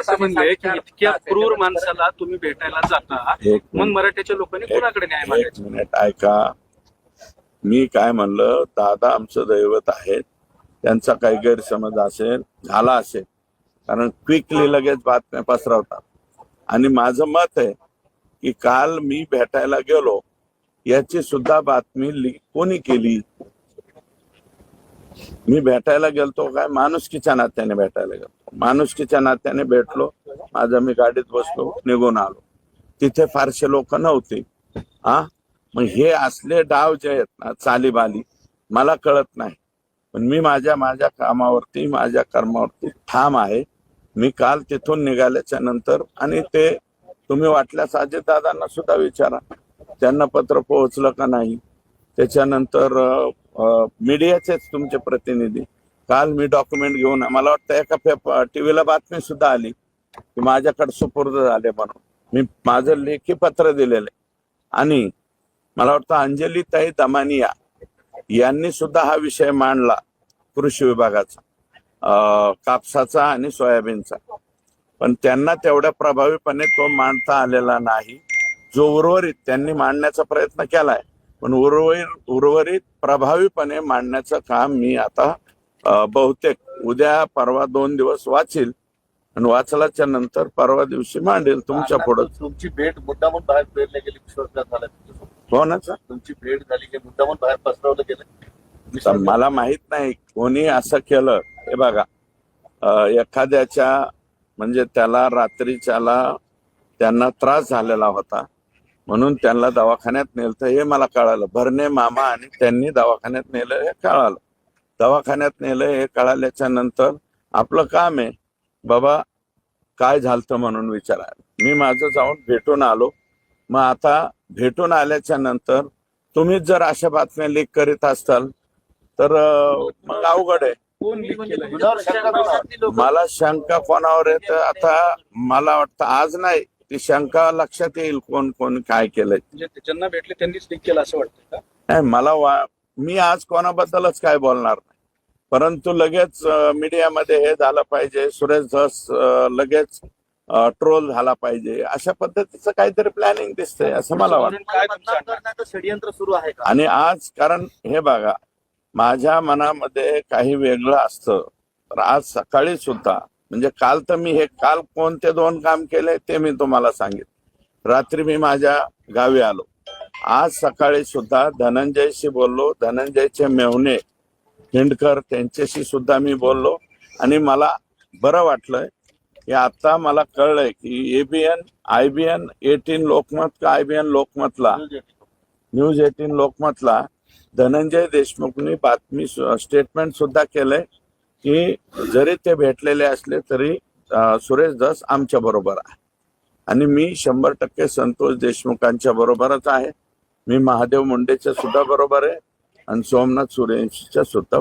असं म्हणलंय की इतक्या क्रूर माणसाला तुम्ही भेटायला जाता मिनिट मराठ्याच्या लोकांनी कुणाकडे न्याय मागायचा? मिनिट ऐका. मी काय म्हणलं दादा आमचं दैवत आहेत त्यांचा काही गैरसमज असेल झाला असेल कारण क्विकली लगेच बातम्या पसरवतात. आणि माझं मत आहे की काल मी भेटायला गेलो याची सुद्धा बातमी ली- कोणी केली? मी भेटायला गेलतो काय माणुसकीच्या नात्याने भेटायला गेलतो. माणुसकीच्या नात्याने भेटलो माझं मी गाडीत बसलो निघून आलो. तिथे फारसे लोक नव्हते. हा? मग हे असले डाव जे आहेत ना चालीबाली मला कळत नाही. पण मी माझ्या माझ्या कामावरती माझ्या कर्मावरती ठाम आहे. मी काल तिथून निघाल्याच्या नंतर आणि ते तुम्ही वाटल्यास अजितदादांना सुद्धा विचारा त्यांना पत्र पोहोचलं का नाही? त्याच्यानंतर मीडियाचेच तुमचे प्रतिनिधी. काल मी डॉक्युमेंट घेऊन मला वाटतं एका पेप टीव्हीला बातमी सुद्धा आली की माझ्याकडे सुपूर्द झाले म्हणून. मी माझं लेखी पत्र दिलेलं आणि मला वाटतं अंजली ताई दमानिया यांनी सुद्धा हा विषय मांडला कृषी विभागाचा. कापसाचा आणि सोयाबीनचा. पण त्यांना तेवढ्या प्रभावीपणे तो मांडता आलेला नाही जो उर्वरित त्यांनी मांडण्याचा प्रयत्न केलाय. पण उर्वरित उर्वरित प्रभावीपणे मांडण्याचं काम मी आता बहुतेक उद्या परवा दोन दिवस वाचील. आणि वाचल्याच्या नंतर परवा दिवशी मांडेल तुमच्या पुढं. तुमची भेट मुद्दामून बाहेर पेरल्या गेली विश्वासघात झाला तुमच्यासोबत. कोणाचा तुमची भेट झाली की मुद्दामून बाहेर पसरवलं गेलं. मला माहीत नाही कोणी असं केलं. हे बघा एखाद्याच्या म्हणजे त्याला रात्रीच्याला त्यांना त्रास झालेला होता. म्हणून त्यांना दवाखान्यात नेलं हे मला कळालं. भरणे मामा आणि त्यांनी दवाखान्यात नेलं हे कळालं. दवाखान्यात नेलं हे कळाल्याच्या नंतर आपलं काम आहे बाबा काय झालतं म्हणून विचारायला मी माझं जाऊन भेटून आलो. मग आता भेटून आल्याच्यानंतर तुम्हीच जर अशा बातम्या लीक करीत असाल तर मग अवघड आहे? मला शंका कोणावर येत आता मला वाटतं आज नाही. ती शंका लक्षात येईल कोण कोण काय केलंय. म्हणजे ज्यांना भेटले त्यांनीच लीक केलं असं वाटतं का? नाही मला वा मी आज कोणाबद्दलच काय बोलणार नाही. परंतु लगेच मीडियामध्ये हे झालं पाहिजे सुरेश धस लगेच ट्रोल झाला पाहिजे अशा पद्धतीचं काहीतरी प्लॅनिंग दिसतंय असं मला वाटतं. षडयंत्र सुरू आहे का? आणि आज कारण हे बघा माझ्या मनामध्ये काही वेगळं असतं. तर आज सकाळी सुद्धा म्हणजे काल तर मी हे काल कोणते दोन काम केले ते मी तुम्हाला सांगितलं रात्री मी माझ्या गावी आलो. आज सकाळी सुद्धा धनंजयशी बोललो. धनंजयचे मेहुणे हिंडकर त्यांच्याशी सुद्धा मी बोललो. आणि मला बरं वाटलंय की आता मला कळलंय की एबीएन आयबीएन एटीन लोकमत का आयबीएन लोकमतला? न्यूज एटीन लोकमतला धनंजय देशमुखनी बातमी स्टेटमेंट सुद्धा केलंय. की जरी ते भेटलेले असले तरी सुरेश दास आमच्या बरोबर आहे. आणि मी शंभर टक्के संतोष देशमुखांच्या बरोबरच आहे. मी महादेव मुंडेच्या सुद्धा बरोबर आहे. आणि सोमनाथ सुरेशच्या सुद्धा